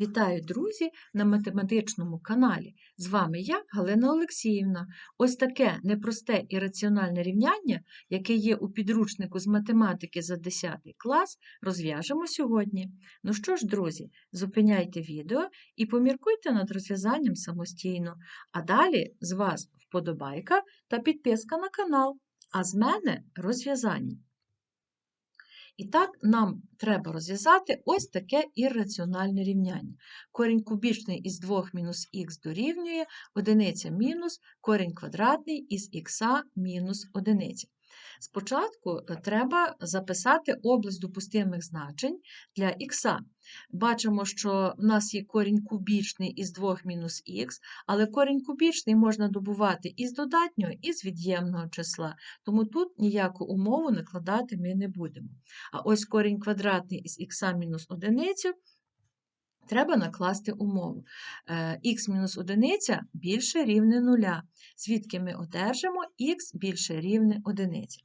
Вітаю, друзі, на математичному каналі. З вами я, Галина Олексіївна. Ось таке непросте і раціональне рівняння, яке є у підручнику з математики за 10 клас, розв'яжемо сьогодні. Ну що ж, друзі, зупиняйте відео і поміркуйте над розв'язанням самостійно. А далі з вас вподобайка та підписка на канал, а з мене розв'язання. І так, нам треба розв'язати ось таке ірраціональне рівняння. Корінь кубічний із 2 мінус х дорівнює одиниця мінус корінь квадратний із х мінус одиниця. Спочатку е, треба записати область допустимих значень для х. Бачимо, що в нас є корінь кубічний із 2 мінус х, але корінь кубічний можна добувати із додатнього, і з від'ємного числа, тому тут ніяку умову накладати ми не будемо. А ось корінь квадратний із х мінус одиницю Треба накласти умову. х мінус одиниця більше рівне нуля, звідки ми одержимо х більше рівне одиниці.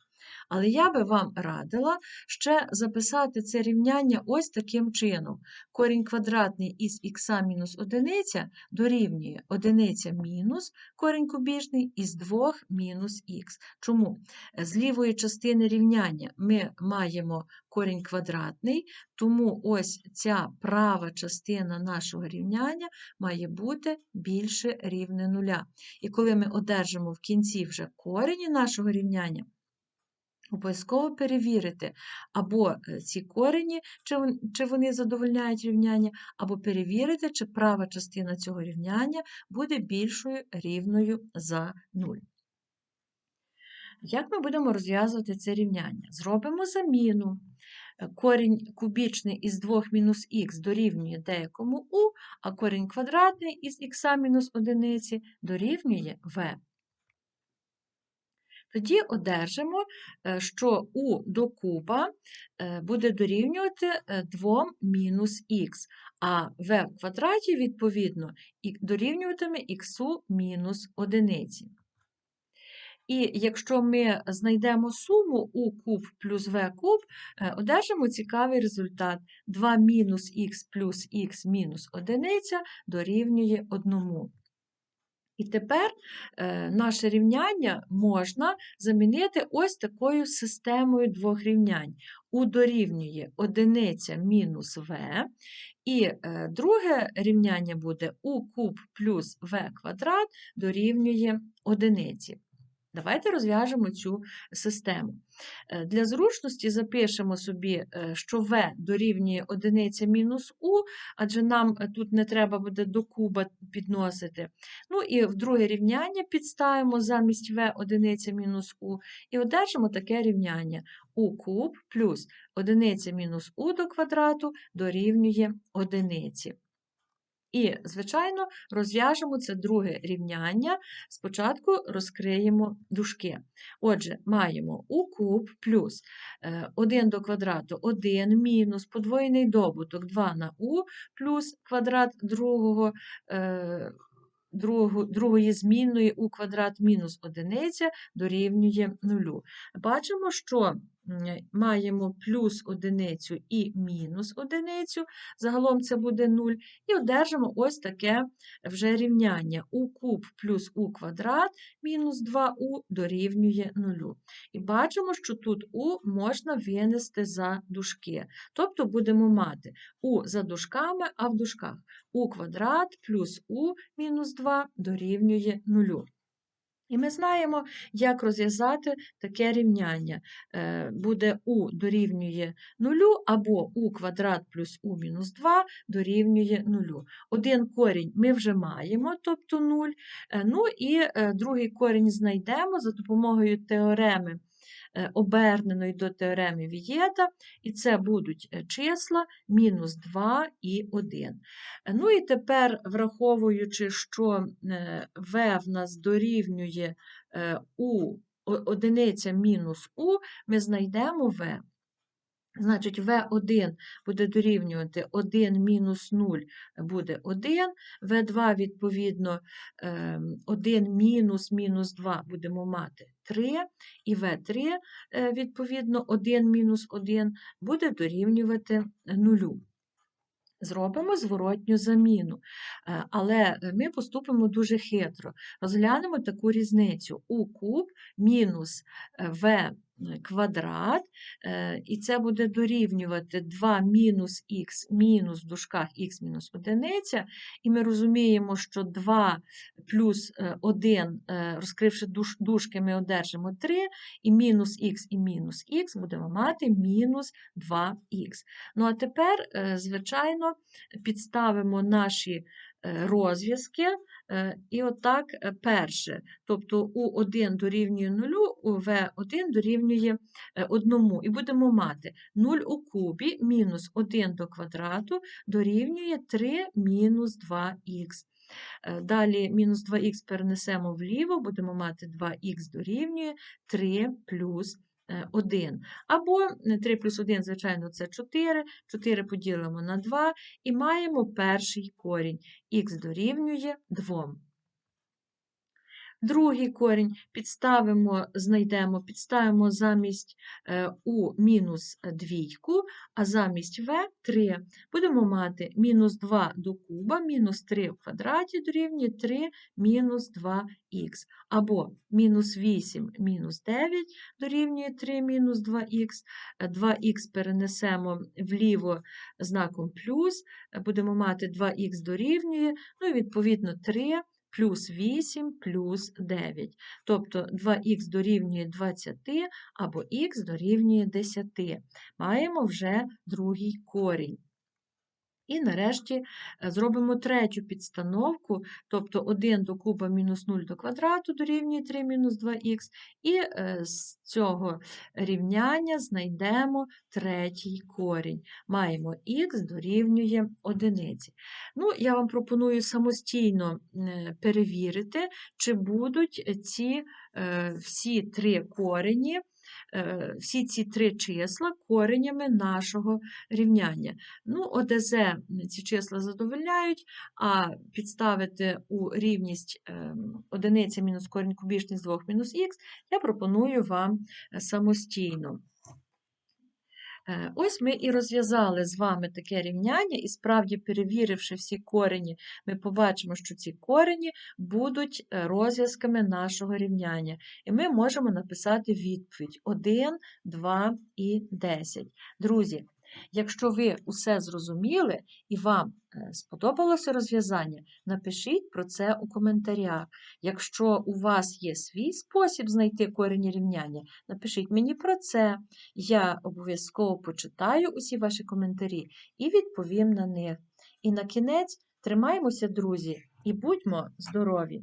Але я би вам радила ще записати це рівняння ось таким чином. Корінь квадратний із х мінус одиниця дорівнює одиниця мінус корінь кубічний із 2 мінус х. Чому? З лівої частини рівняння ми маємо корінь квадратний, тому ось ця права частина нашого рівняння має бути більше рівне нуля. І коли ми одержимо в кінці вже корені нашого рівняння, Обов'язково перевірити або е, ці корені, чи вони задовольняють рівняння, або перевірити, чи права частина цього рівняння буде більшою рівною за 0. Як ми будемо розв'язувати це рівняння? Зробимо заміну. Е, корінь кубічний із 2 мінус х дорівнює деякому у, а корінь квадратний із х мінус 1 дорівнює v. Тоді одержимо, е, що у до куба е, буде дорівнювати 2 е, мінус х, а в квадраті, відповідно, дорівнюватиме х мінус одиниці. І якщо ми знайдемо суму у куб плюс в куб, одержимо цікавий результат. 2 мінус х плюс х мінус одиниця дорівнює 1. І тепер е, наше рівняння можна замінити ось такою системою двох рівнянь. У дорівнює одиниця мінус В, і е, друге рівняння буде у куб плюс В квадрат дорівнює одиниці. Давайте розв'яжемо цю систему. Е, для зручності запишемо собі, е, що v дорівнює 1 мінус у, адже нам е, тут не треба буде до куба підносити. Ну і в друге рівняння підставимо замість v 1 мінус у, і одержимо таке рівняння у куб плюс 1 мінус у до квадрату дорівнює 1. І, звичайно, розв'яжемо це друге рівняння. Спочатку розкриємо дужки. Отже, маємо у куб плюс 1 е, до квадрату 1 мінус подвоєний добуток 2 на у плюс квадрат другого. Е, другої змінної у квадрат мінус одиниця дорівнює нулю. Бачимо, що маємо плюс одиницю і мінус одиницю, загалом це буде 0, і одержимо ось таке вже рівняння у куб плюс у квадрат мінус 2у дорівнює 0. І бачимо, що тут у можна винести за дужки. Тобто будемо мати у за дужками, а в дужках у квадрат плюс у мінус 2 дорівнює 0. І ми знаємо, як розв'язати таке рівняння. Е, буде у дорівнює 0, або у квадрат плюс у мінус 2 дорівнює 0. Один корінь ми вже маємо, тобто 0. Е, ну і е, другий корінь знайдемо за допомогою теореми оберненої до теореми Вієта, і це будуть е, числа мінус 2 і 1. Ну і тепер, враховуючи, що е, v в нас дорівнює у одиниця мінус у, ми знайдемо v. Значить, В1 буде дорівнювати 1 мінус 0 буде 1, В2, відповідно, 1 ем, мінус мінус 2 будемо мати 3, і В3, е, відповідно, 1 мінус 1 буде дорівнювати 0. Зробимо зворотню заміну, Е, але ми поступимо дуже хитро. Розглянемо таку різницю. у куб мінус е, в квадрат, і це буде дорівнювати 2 мінус х мінус в дужках х мінус одиниця, і ми розуміємо, що 2 плюс 1, розкривши душ- дужки, ми одержимо 3, і мінус х і мінус х будемо мати мінус 2х. Ну а тепер, е, звичайно, підставимо наші е, розв'язки. е, І отак е, перше. Тобто У1 дорівнює 0, у В1 дорівнює 1. І будемо мати 0 у кубі мінус 1 до квадрату дорівнює 3 мінус 2х. Е, Далі мінус 2х перенесемо вліво, будемо мати 2х дорівнює 3 плюс 1. Або 3 плюс 1, звичайно, це 4. 4 поділимо на 2 і маємо перший корінь. Х дорівнює 2. Другий корінь підставимо, знайдемо, підставимо замість е, у мінус двійку, а замість в 3 будемо мати мінус 2 до куба, мінус 3 в квадраті дорівнює 3 мінус 2х. Або мінус 8 мінус 9 дорівнює 3 мінус 2х. 2х перенесемо вліво знаком плюс, будемо мати 2х дорівнює, ну і відповідно 3 плюс 8 плюс 9. Тобто 2х дорівнює 20 або х дорівнює 10. Маємо вже другий корінь. І нарешті е, зробимо третю підстановку, тобто 1 до куба мінус 0 до квадрату дорівнює 3 мінус 2х, і е, з цього рівняння знайдемо третій корінь. Маємо х дорівнює 1. Ну, я вам пропоную самостійно е, перевірити, чи будуть ці всі три корені всі ці три числа коренями нашого рівняння. Ну, ОДЗ ці числа задовольняють, а підставити у рівність ем, одиниця мінус корінь кубічний з 2 мінус х я пропоную вам е, самостійно. Е, ось ми і розв'язали з вами таке рівняння, і справді, перевіривши всі корені, ми побачимо, що ці корені будуть е, розв'язками нашого рівняння. І ми можемо написати відповідь 1, 2 і 10. Друзі, Якщо ви усе зрозуміли і вам е, сподобалося розв'язання, напишіть про це у коментарях. Якщо у вас є свій спосіб знайти корені рівняння, напишіть мені про це. Я обов'язково почитаю усі ваші коментарі і відповім на них. І на кінець тримаймося, друзі, і будьмо здорові!